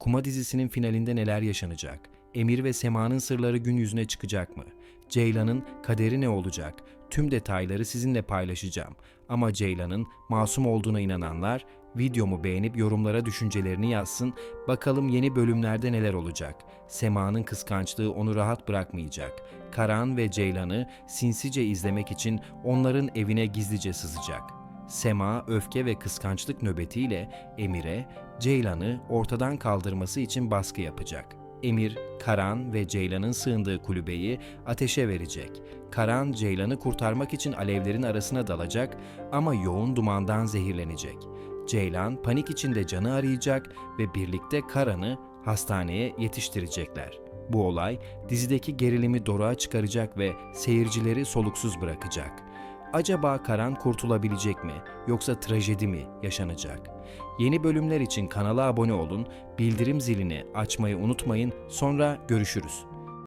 Kuma dizisinin finalinde neler yaşanacak? Emir ve Sema'nın sırları gün yüzüne çıkacak mı? Ceylan'ın kaderi ne olacak? Tüm detayları sizinle paylaşacağım. Ama Ceylan'ın masum olduğuna inananlar videomu beğenip yorumlara düşüncelerini yazsın. Bakalım yeni bölümlerde neler olacak? Sema'nın kıskançlığı onu rahat bırakmayacak. Karan ve Ceylan'ı sinsice izlemek için onların evine gizlice sızacak. Sema öfke ve kıskançlık nöbetiyle Emir'e Ceylan'ı ortadan kaldırması için baskı yapacak. Emir, Karan ve Ceylan'ın sığındığı kulübeyi ateşe verecek. Karan, Ceylan'ı kurtarmak için alevlerin arasına dalacak ama yoğun dumandan zehirlenecek. Ceylan panik içinde canı arayacak ve birlikte Karan'ı hastaneye yetiştirecekler. Bu olay dizideki gerilimi doruğa çıkaracak ve seyircileri soluksuz bırakacak. Acaba Karan kurtulabilecek mi yoksa trajedi mi yaşanacak? Yeni bölümler için kanala abone olun, bildirim zilini açmayı unutmayın. Sonra görüşürüz.